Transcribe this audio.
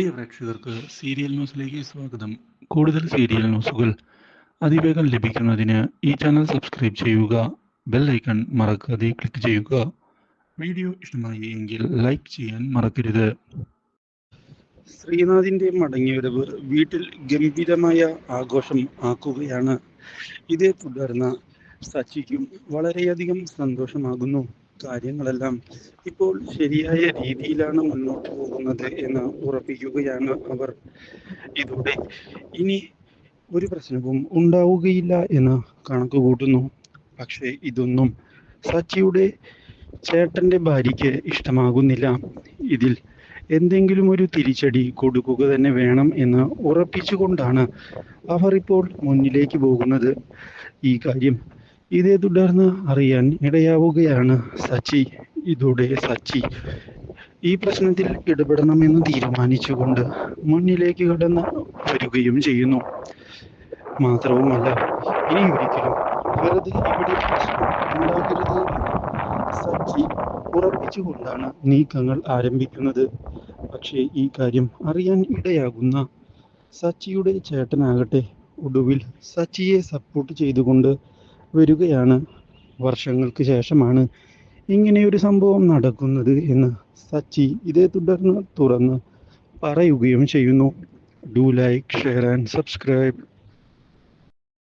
പ്രിയ പ്രേക്ഷകർക്ക് സീരിയൽ ന്യൂസിലേക്ക് സ്വാഗതം. കൂടുതൽ സീരിയൽ ന്യൂസുകൾ അതിവേഗം ലഭിക്കുന്നതിന് ഈ ചാനൽ സബ്സ്ക്രൈബ് ചെയ്യുക ബെൽ ഐക്കൺ മറക്കാതെ ക്ലിക്ക് ചെയ്യുക. വീഡിയോ ഇഷ്ടമായി എങ്കിൽ ലൈക്ക് ചെയ്യാൻ മറക്കരുത്. ശ്രീനാഥിന്റെ മടങ്ങിവരവ് വീട്ടിൽ ഗംഭീരമായ ആഘോഷം ആക്കുകയാണ്. ഇതേ തുടർന്ന് സച്ചിക്കും വളരെയധികം സന്തോഷമാകുന്നു. കാര്യങ്ങളെല്ലാം ഇപ്പോൾ ശരിയായ രീതിയിലാണ് മുന്നോട്ട് പോകുന്നത് എന്ന് ഉറപ്പിക്കുകയാണ് അവർ. ഇതോടെ ഇനി ഒരു പ്രശ്നവും ഉണ്ടാവുകയില്ല എന്ന് കണക്ക് കൂട്ടുന്നു. പക്ഷേ ഇതൊന്നും സച്ചിയുടെ ചേട്ടന്റെ ഭാര്യയ്ക്ക് ഇഷ്ടമാകുന്നില്ല. ഇതിൽ എന്തെങ്കിലും ഒരു തിരിച്ചടി കൊടുക്കുക തന്നെ വേണം എന്ന് ഉറപ്പിച്ചുകൊണ്ടാണ് അവർ ഇപ്പോൾ മുന്നിലേക്ക് പോകുന്നത്. ഈ കാര്യം ഇതേ തുടർന്ന് അറിയാൻ ഇടയാവുകയാണ് സച്ചി. ഇതോടെ സച്ചി ഈ പ്രശ്നത്തിൽ ഇടപെടണമെന്ന് തീരുമാനിച്ചുകൊണ്ട് മുന്നിലേക്ക് കടന്ന് വരികയും ചെയ്യുന്നു. മാത്രവുമല്ല ഇനി ഒരിക്കലും വെറുതെ ഇവിടെ ഉണ്ടാകരുത് സച്ചി ഉറപ്പിച്ചുകൊണ്ടാണ് നീക്കങ്ങൾ ആരംഭിക്കുന്നത്. പക്ഷേ ഈ കാര്യം അറിയാൻ ഇടയാകുന്ന സച്ചിയുടെ ചേട്ടനാകട്ടെ ഒടുവിൽ സച്ചിയെ സപ്പോർട്ട് ചെയ്തുകൊണ്ട് വരികയാണ്. വർഷങ്ങൾക്ക് ശേഷമാണ് ഇങ്ങനെയൊരു സംഭവം നടക്കുന്നത് എന്ന് സച്ചി ഇതേ തുടർന്ന് തുറന്ന് പറയുകയും ചെയ്യുന്നു. Do like share and subscribe